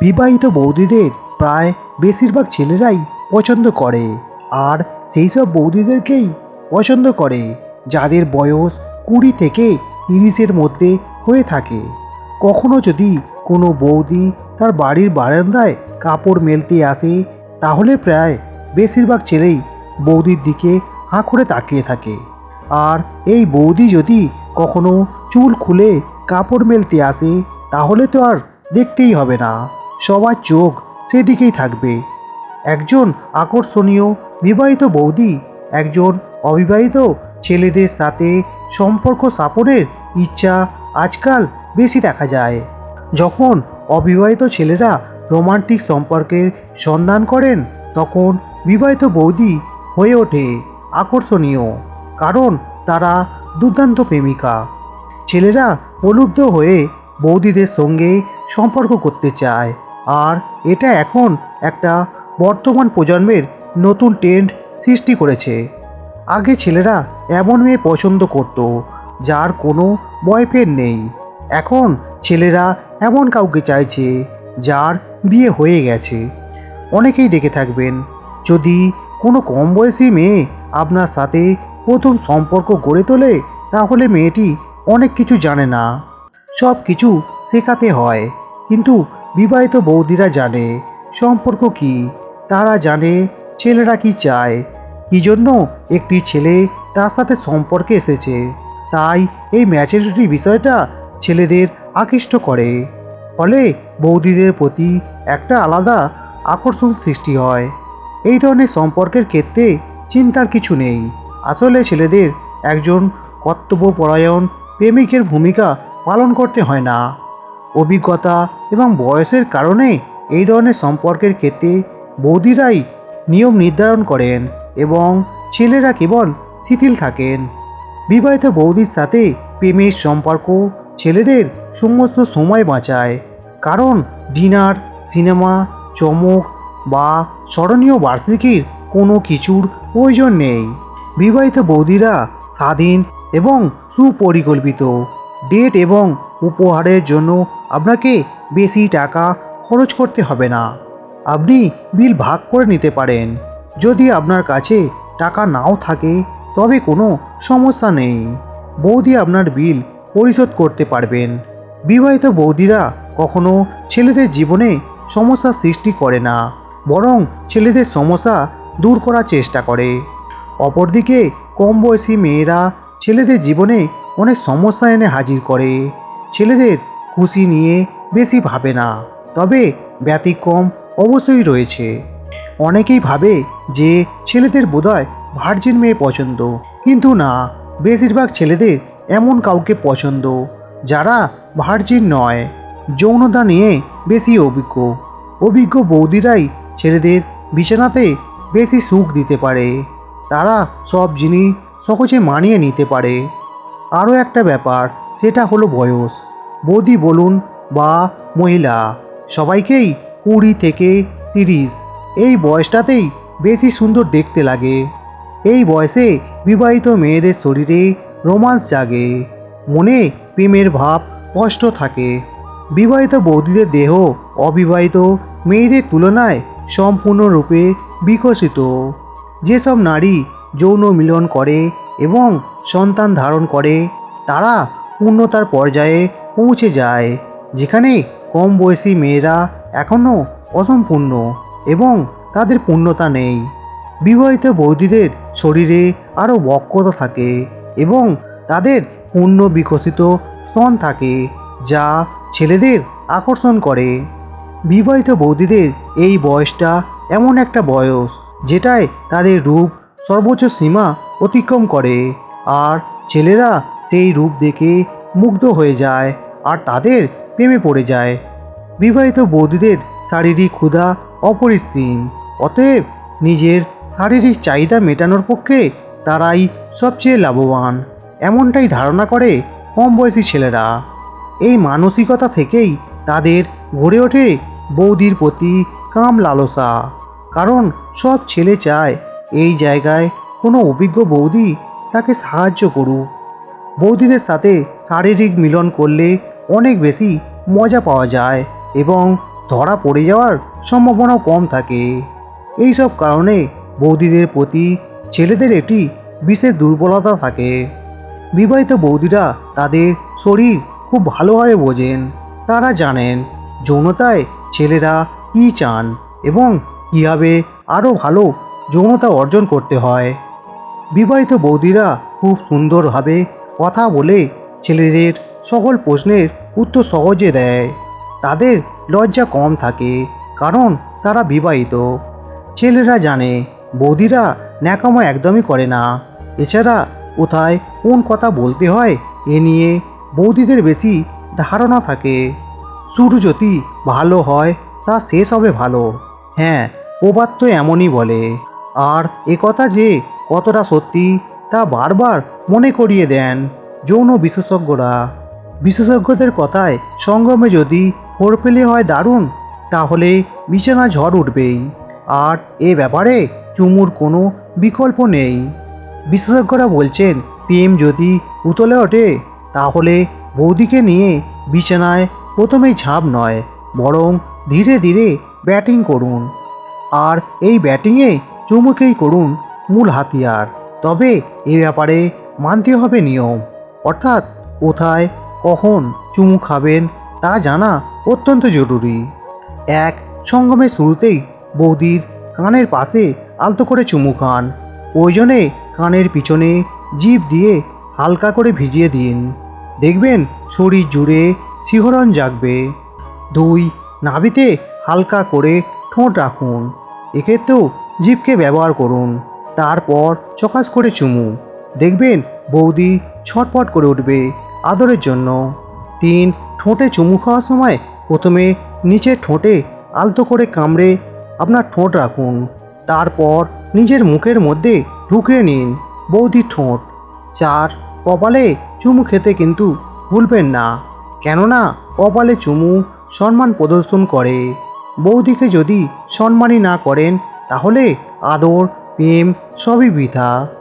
বিবাহিত বৌদিদের প্রায় বেশিরভাগ ছেলেরাই পছন্দ করে। আর সেই সব বৌদিদেরকেই পছন্দ করে, যাদের বয়স কুড়ি থেকে তিরিশের মধ্যে হয়ে থাকে। কখনো যদি কোনো বৌদি তার বাড়ির বারান্দায় কাপড় মেলতে আসে, তাহলে প্রায় বেশিরভাগ ছেলেই বৌদির দিকে হাঁ করে তাকিয়ে থাকে। আর এই বৌদি যদি কখনো চুল খুলে কাপড় মেলতে আসে, তাহলে তো আর দেখতেই হবে না। সবার চোখ সেদিকেই থাকবে। একজন আকর্ষণীয় বিবাহিত বৌদি, একজন অবিবাহিত ছেলেদের সাথে সম্পর্ক স্থাপনের ইচ্ছা আজকাল বেশি দেখা যায়। যখন অবিবাহিত ছেলেরা রোমান্টিক সম্পর্কের সন্ধান করেন, তখন বিবাহিত বৌদি হয়ে ওঠে আকর্ষণীয়, কারণ তারা দুর্দান্ত প্রেমিকা। ছেলেরা প্রলুব্ধ হয়ে বৌদিদের সঙ্গে সম্পর্ক করতে চায়। আর এটা এখন একটা বর্তমান প্রজন্মের নতুন ট্রেন্ড সৃষ্টি করেছে। আগে ছেলেরা এমন মেয়ে পছন্দ করত, যার কোনো বয়ফ্রেন্ড নেই। এখন ছেলেরা এমন কাউকে চাইছে, যার বিয়ে হয়ে গেছে। অনেকেই দেখে থাকবেন, যদি কোনো কম বয়সী মেয়ে আপনার সাথে প্রথম সম্পর্ক গড়ে তোলে, তাহলে মেয়েটি অনেক কিছু জানে না। সব কিছু শেখাতে হয়। কিন্তু বিবাহিত বৌদিরা জানে সম্পর্ক কি, তারা জানে ছেলেরা কি চায়। কি জন্য একটি ছেলে তার সাথে সম্পর্কে এসেছে। তাই এই ম্যাচুরিটি বিষয়টা ছেলেদের আকৃষ্ট করে। ফলে বৌদিদের প্রতি একটা আলাদা আকর্ষণ সৃষ্টি হয়। এই ধরনের সম্পর্কের ক্ষেত্রে চিন্তার কিছু নেই। আসলে ছেলেদের একজন কর্তব্যপরায়ণ প্রেমিকের ভূমিকা পালন করতে হয় না। অভিজ্ঞতা এবং বয়সের কারণে এই ধরনের সম্পর্কের ক্ষেত্রে বৌদিরাই নিয়ম নির্ধারণ করেন এবং ছেলেরা কেবল শিথিল থাকেন। বিবাহিত বৌদির সাথে প্রেমের সম্পর্ক ছেলেদের সমস্ত সময় বাঁচায়, কারণ ডিনার, সিনেমা, চমক বা স্মরণীয় বার্ষিকীর কোনো কিছুর প্রয়োজন নেই। বিবাহিত বৌদিরা স্বাধীন এবং সুপরিকল্পিত, ডেট এবং উপহারের জন্য আপনাকে বেশি টাকা খরচ করতে হবে না। আপনি বিল ভাগ করে নিতে পারেন। যদি আপনার কাছে টাকা নাও থাকে, তবে কোনো সমস্যা নেই। বৌদি আপনার বিল পরিশোধ করতে পারবেন। বিবাহিত বৌদিরা কখনো ছেলেদের জীবনে সমস্যা সৃষ্টি করে না, বরং ছেলেদের সমস্যা দূর করার চেষ্টা করে। অপরদিকে কম বয়সী মেয়েরা ছেলেদের জীবনে অনেক সমস্যা এনে হাজির করে। ছেলেদের খুশি নিয়ে বেশি ভাবে না, তবে ব্যতিক্রম অবশ্যই রয়েছে। অনেকেই ভাবে যে ছেলেদের বোধহয় ভার্জিন মেয়ে পছন্দ, কিন্তু না, বেশিরভাগ ছেলেদের এমন কাউকে পছন্দ, যারা ভার্জিন নয়। যৌনতা নিয়ে বেশি অভিজ্ঞ। অভিজ্ঞ বৌদিরাই ছেলেদের বিছানাতে বেশি সুখ দিতে পারে। তারা সব জিনিস সহজে মানিয়ে নিতে পারে। আরও একটা ব্যাপার সেটা হলো বয়স। বৌদি বলুন, বা মহিলা, সবাইকেই কুড়ি থেকে তিরিশ। এই বয়সটাতেই বেশি সুন্দর দেখতে লাগে। এই বয়সে বিবাহিত মেয়েদের শরীরে রোমান্স জাগে। মনে প্রেমের ভাব কষ্ট থাকে। বিবাহিত বৌদিদের দেহ অবিবাহিত মেয়েদের তুলনায় সম্পূর্ণরূপে বিকশিত। যেসব নারী যৌন মিলন করে এবং সন্তান ধারণ করে, তারা পূর্ণতার পর্যায়ে পৌঁছে যায়, যেখানে কম বয়সী মেয়েরা এখনও অসম্পূর্ণ এবং তাদের পূর্ণতা নেই। বিবাহিত বৌদিদের শরীরে আরও বক্ষতা থাকে এবং তাদের পূর্ণ বিকশিত স্তন থাকে, যা ছেলেদের আকর্ষণ করে। বিবাহিত বৌদিদের এই বয়সটা এমন একটা বয়স, যেটায় তাদের রূপ সর্বোচ্চ সীমা অতিক্রম করে, আর ছেলেরা সেই রূপ দেখে মুগ্ধ হয়ে যায় আর তাদের প্রেমে পড়ে যায়। বিবাহিত বৌদিদের শারীরিক ক্ষুধা অপরিসীম, অতএব নিজের শারীরিক চাহিদা মেটানোর পক্ষে তারাই সবচেয়ে লাভবান, এমনটাই ধারণা করে কম বয়সী ছেলেরা। এই মানসিকতা থেকেই তাদের গড়ে ওঠে বৌদির প্রতি কাম লালসা, কারণ সব ছেলে চায় এই জায়গায় কোনো অভিজ্ঞ বৌদি তাকে সাহায্য করুক। বৌদিদের সাথে শারীরিক মিলন করলে অনেক বেশি মজা পাওয়া যায় এবং ধরা পড়ে যাওয়ার সম্ভাবনাও কম থাকে। এইসব কারণে বৌদিদের প্রতি ছেলেদের একটি বিশেষ দুর্বলতা থাকে। বিবাহিত বৌদিরা তাদের শরীর খুব ভালোভাবে বোঝেন। তারা জানেন যৌনতায় ছেলেরা কী চান এবং কীভাবে আরও ভালো যৌনতা অর্জন করতে হয়। বিবাহিত বৌদিরা খুব সুন্দরভাবে কথা বলে ছেলেদের সকল প্রশ্নের উত্তর সহজে দেয়। তাদের লজ্জা কম থাকে, কারণ তারা বিবাহিত। ছেলেরা জানে, বৌদিরা ন্যাকামো একদমই করে না। এছাড়া কোথায় কোন কথা বলতে হয়, এ নিয়ে বৌদিদের বেশি ধারণা থাকে। শুরু যদি ভালো হয়, তা শেষ হবে ভালো। হ্যাঁ প্রবাদ তো এমনই বলে। আর এ কথা যে কতটা সত্যি তা বারবার মনে করিয়ে দেন যৌন বিশেষজ্ঞরা। বিশেষজ্ঞদের কথায় সঙ্গমে যদি ফোরপেলে হয় দারুণ, তাহলে বিছানা ঝড় উঠবেই। আর এ ব্যাপারে চুমুর কোনো বিকল্প নেই। বিশেষজ্ঞরা বলছেন, প্রেম যদি উতলে ওঠে, তাহলে বৌদিকে নিয়ে বিছানায় প্রথমেই ঝাঁপ নয়, বরং ধীরে ধীরে ব্যাটিং করুন। আর এই ব্যাটিংয়ে চুমুকেই করুন মূল হাতিয়ার। তবে এ ব্যাপারে মানতে হবে নিয়ম। অর্থাৎ কোথায়, কখন চুমু খাবেন তা জানা অত্যন্ত জরুরি। এক, সঙ্গমের শুরুতেই বৌদির কানের পাশে আলতো করে চুমু খান। প্রয়োজনে কানের পিছনে জিভ দিয়ে হালকা করে ভিজিয়ে দিন। দেখবেন শরীর জুড়ে শিহরণ জাগবে। দুই, নাভিতে হালকা করে ঠোঁট রাখুন। এক্ষেত্রেও জিভকে ব্যবহার করুন। তারপর চকাস করে চুমু। দেখবেন বৌদি ছটপট করে উঠবে আদরের জন্য। তিন, ঠোঁটে চুমু খাওয়ার সময় প্রথমে নিচের ঠোঁটে আলতো করে কামড়ে আপনার ঠোঁট রাখুন। তারপর নিজের মুখের মধ্যে ঢুকিয়ে নিন বৌদির ঠোঁট। চার, কপালে চুমু খেতে কিন্তু ভুলবেন না। কেননা কপালে চুমু সম্মান প্রদর্শন করে। বৌদিকে যদি সম্মানই না করেন, তাহলে আদর প্রেম সবই বৃথা।